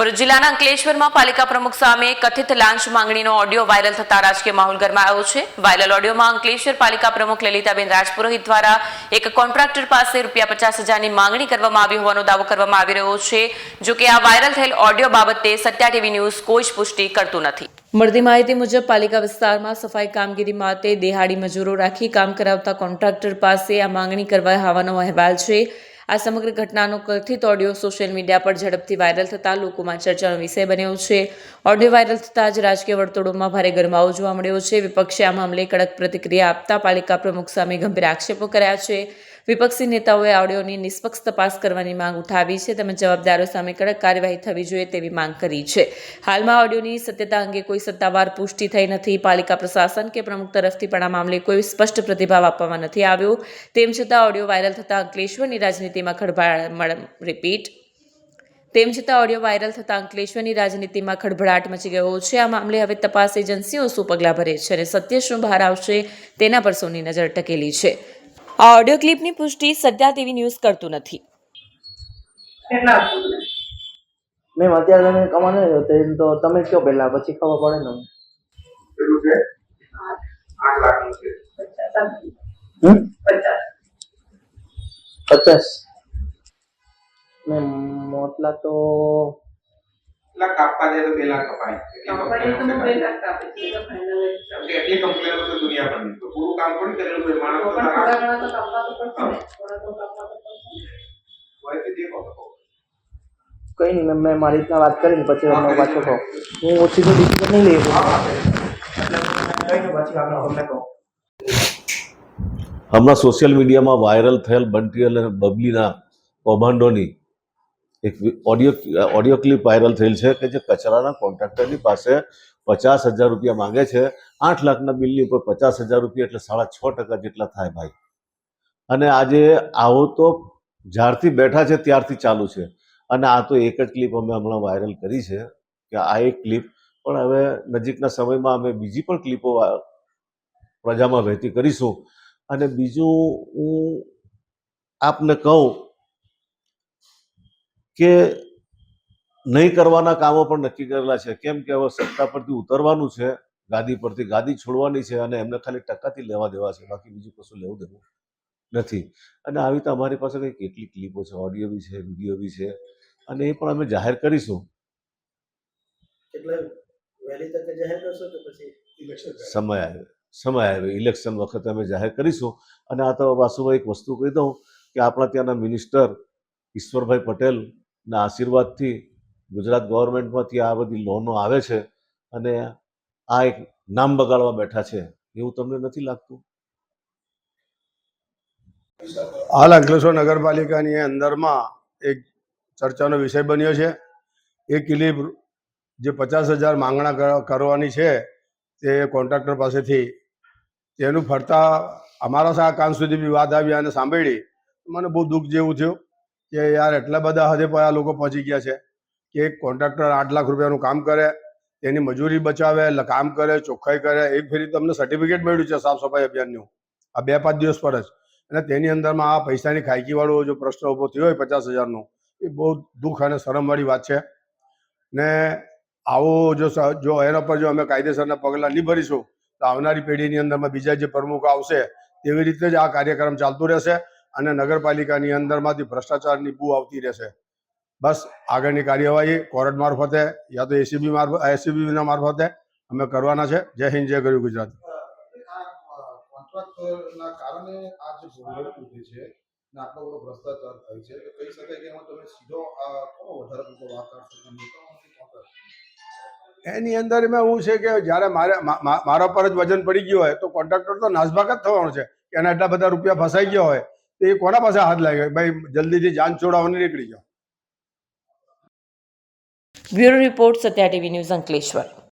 ભરૂચ જિલ્લાના અંકલેશ્વરમાં પાલિકા પ્રમુખ સામે કથિત લાંચ માંગણીનો ઓડિયો વાયરલ થતા રાજકીય માહોલ ગરમાયો છે. વાયરલ ઓડિયોમાં અંકલેશ્વર પાલિકા પ્રમુખ લલિતાબેન રાજપુરોહિત દ્વારા એક કોન્ટ્રાક્ટર પાસે રૂપિયા પચાસ હજારની માંગણી કરવામાં આવી હોવાનો દાવો કરવામાં આવી રહ્યો છે. જો કે આ વાયરલ થયેલ ઓડિયો બાબતે સત્યા ટીવી ન્યૂઝ કોઈ જ પુષ્ટિ કરતું નથી. મળતી માહિતી મુજબ પાલિકા વિસ્તારમાં સફાઈ કામગીરી માટે દેહાડી મજૂરો રાખી કામ કરાવતા કોન્ટ્રાક્ટર પાસે આ માંગણી કરવા હોવાનો અહેવાલ છે. આ સમગ્ર ઘટનાનો કથિત ઓડિયો સોશિયલ મીડિયા પર ઝડપથી વાયરલ થતાં લોકોમાં ચર્ચાનો વિષય બન્યો છે. ઓડિયો વાયરલ થતાં જ રાજકીય વર્તુળોમાં ભારે ગરમાવો જોવા મળ્યો છે. વિપક્ષે આ મામલે કડક પ્રતિક્રિયા આપતા પાલિકા પ્રમુખ સામે ગંભીર આક્ષેપો કર્યા છે. વિપક્ષી નેતાઓએ ઓડિયોની નિષ્પક્ષ તપાસ કરવાની માંગ ઉઠાવી છે. તેમજ જવાબદારો સામે કડક કાર્યવાહી થવી જોઈએ તેવી માંગ કરી છે. હાલમાં ઓડિયોની સત્યતા અંગે કોઈ સત્તાવાર પુષ્ટિ થઈ નથી. પાલિકા પ્રશાસન કે પ્રમુખ તરફથી પણ આ મામલે કોઈ સ્પષ્ટ પ્રતિભાવ આપવામાં નથી આવ્યો. તેમ છતાં ઓડિયો વાયરલ થતાં અંકલેશ્વરની રાજનીતિમાં ખળભળાટ રિપીટ. તેમ છતાં ઓડિયો વાયરલ થતાં અંકલેશ્વરની રાજનીતિમાં ખળભળાટ મચી ગયો છે. આ મામલે હવે તપાસ એજન્સીઓ શું પગલાં ભરે છે અને સત્ય શું બહાર આવશે તેના પર સૌની નજર ટકેલી છે. આ ઓડિયો ક્લિપની પુષ્ટિ સત્યા ટીવી ન્યૂઝ કરતું નથી કેટલા મેમ, અત્યારે તમે કમાને તો એમ તો તમે કયો પહેલા, પછી ખબર પડે ને કેટલું છે 8 લાખનું છે પચાસ આપી. હમ પચાસ. પચાસ મેમ મોટલા તો એટલા કાપવા જાય તો બે લાખ કપાય એટલી કંપની તો complaint બે છે. લાખ આપે છે, એટલે final જ છે. કેમ કે એટલી complaint તો પૂરું કામ થોડી કરેલું હોય માણસ તો તો પણ તો તો ને. તો તો ને. તો. કઈ નહીં મેમ મેં મારી રીતના વાત કરીને પછી અમને વાત કરી પાછો કહું. હું સીધો ડિસિઝન નહીં લઈ હમણાં સોશિયલ મીડિયામાં વાયરલ થયેલ બંટી અને બબલીના કૌભાંડોની એક ઓડિયો ઓડિયો ક્લિપ વાયરલ થયેલ છે કે જે કચરાના કોન્ટ્રાક્ટરની પાસે પચાસ હજાર રૂપિયા માંગે છે. આઠ લાખના બિલની ઉપર પચાસ હજાર રૂપિયા એટલે સાડા છ ટકા જેટલા થાય ભાઈ. અને આજે આવો તો જ્યારથી બેઠા છે ત્યારથી ચાલુ છે. અને આ તો એક જ ક્લિપ અમે હમણાં વાયરલ કરી છે કે આ એક ક્લિપ પણ હવે નજીકના સમયમાં અમે બીજી પણ ક્લિપો પ્રજામાં વહેતી કરીશું. અને બીજું હું આપને કહું કે નહીં કરવાના કામો પણ નક્કી કરેલા છે? કેમ કે હવે સત્તા પરથી ઉતરવાનું છે ગાદી પરથી ગાદી છોડવાની છે અને એમને ખાલી ટકાથી લેવા દેવા છે બાકી બીજું કશું લેવું દેવું નથી. અને આવી રીતે અમારી પાસે કંઈ કેટલી ક્લિપો છે ઓડિયો બી છે વીડિયો બી છે અને એ પણ અમે જાહેર કરીશું. સમય આવે સમય આવે. ઇલેક્શન વખતે અમે જાહેર કરીશું. અને આ તો વાસુભાઈ એક વસ્તુ કહી દઉં કે આપણા ત્યાંના મિનિસ્ટર ઈશ્વરભાઈ પટેલના આશીર્વાદથી ગુજરાત ગવર્મેન્ટમાંથી આ બધી લોનો આવે છે અને આ એક નામ બગાડવા બેઠા છે. એવું તમને નથી લાગતું? હાલ અંકલેશ્વર નગરપાલિકાની અંદરમાં એક ચર્ચાનો વિષય બન્યો છે. એ કિલીપ જે પચાસ હજાર માંગણા કર- કરવાની છે તે કોન્ટ્રાક્ટર પાસેથી. તેનું ફરતા અમારા સા કાન સુધી બી વાત આવી અને સાંભળી. મને બહુ દુઃખ જેવું થયું. કે યાર એટલા બધા હદે પર આ લોકો પહોંચી ગયા છે કે એક કોન્ટ્રાક્ટર આઠ લાખ રૂપિયાનું કામ કરે, તેની મજૂરી બચાવે કામ કરે, ચોખ્ખાઈ કરે એક ફેરી તમને સર્ટિફિકેટ મળ્યું છે સાફ સફાઈ અભિયાનનું. આ બે પાંચ દિવસ પર જ. અને તેની અંદરમાં આ પૈસાની ખાયકીવાળો જો પ્રશ્ન ઊભો થયો હોય પચાસ હજારનો, એ બહુ દુઃખ અને શરમવાળી વાત છે. ને આવો જો જો એના પર જો અમે કાયદેસરના પગલાં નહીં ભરીશું, તો આવનારી પેઢીની અંદરમાં બીજા જે પ્રમુખ આવશે, તેવી રીતે જ આ કાર્યક્રમ ચાલતું રહેશે. અને નગરપાલિકાની અંદરમાંથી ભ્રષ્ટાચારની બુ આવતી રહેશે. બસ આગળની કાર્યવાહી કોર્ટ મારફતે યા તો એસીબી મારફત એસીબીના મારફતે અમે કરવાના છે. જય હિન્દ જય ગરવી ગુજરાત. એની અંદર એમાં એવું છે કે જ્યારે મારે મારા પર જ વજન પડી ગયો હોય તો કોન્ટ્રાક્ટર તો નાસભાગ જ થવાનો છે એના એટલા બધા રૂપિયા ફસાઈ ગયા હોય. એ કોના પાસે હાથ લાગ્યો? ભાઈ, જલ્દીથી જાન છોડાવવાની નીકળી જાઓ. Bureau report Satya TV news Ankleshwar.